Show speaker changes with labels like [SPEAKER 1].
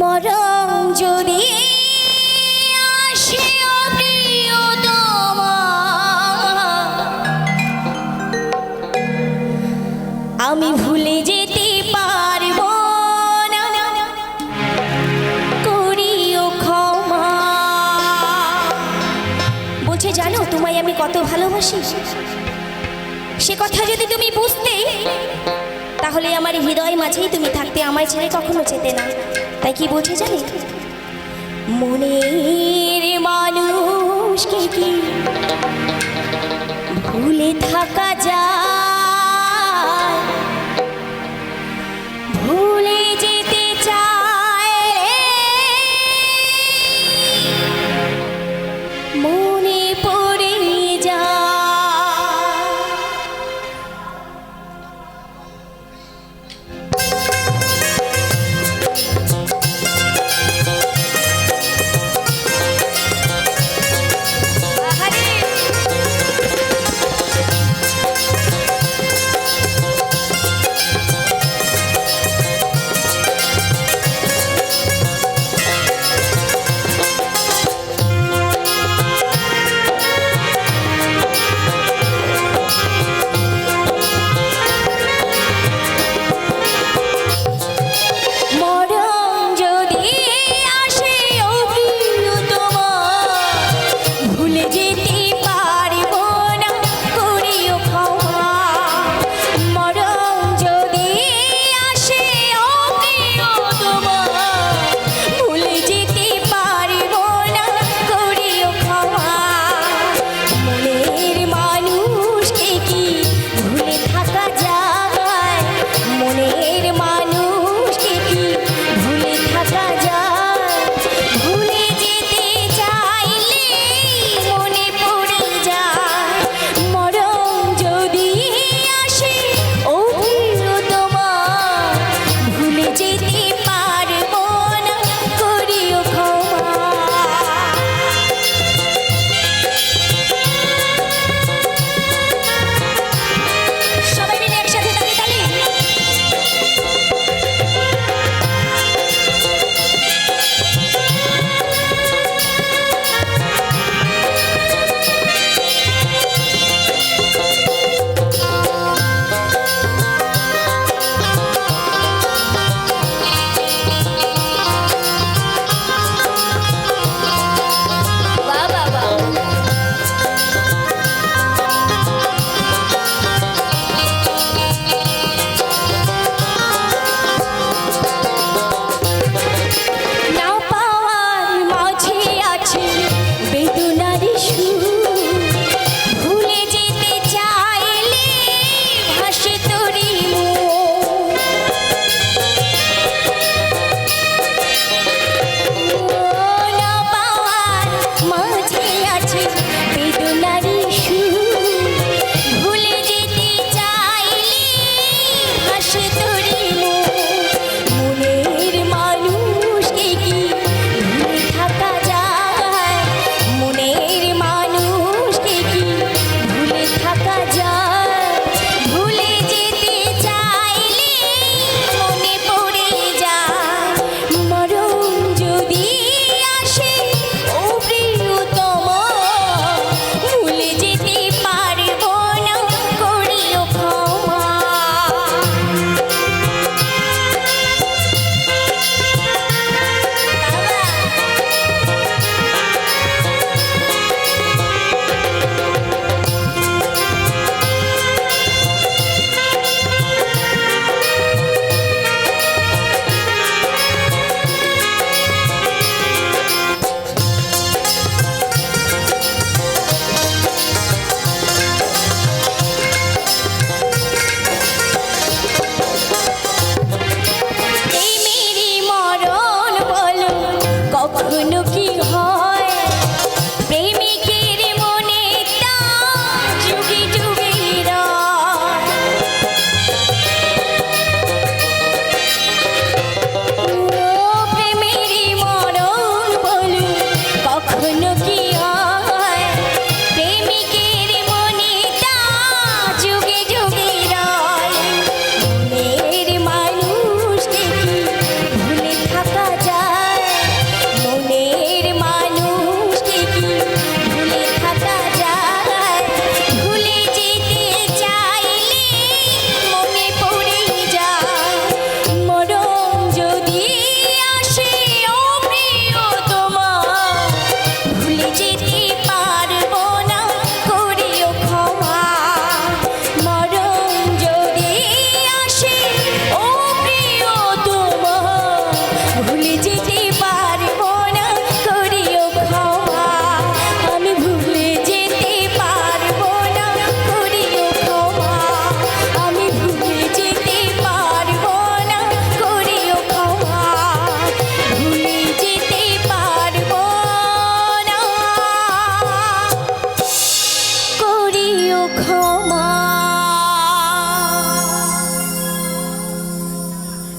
[SPEAKER 1] মরম যদি আমি ভুলে যেতে পারব করিও ক্ষমা। বলছে, জানো, তোমায় আমি কত ভালোবাসি। সে কথা যদি তুমি বুঝতে, তাহলে আমার হৃদয় মাঝেই তুমি থাকতে, আমায় ছেড়ে কখনো যেতে না। তাই কি বোঝে জানে? মনে người nữ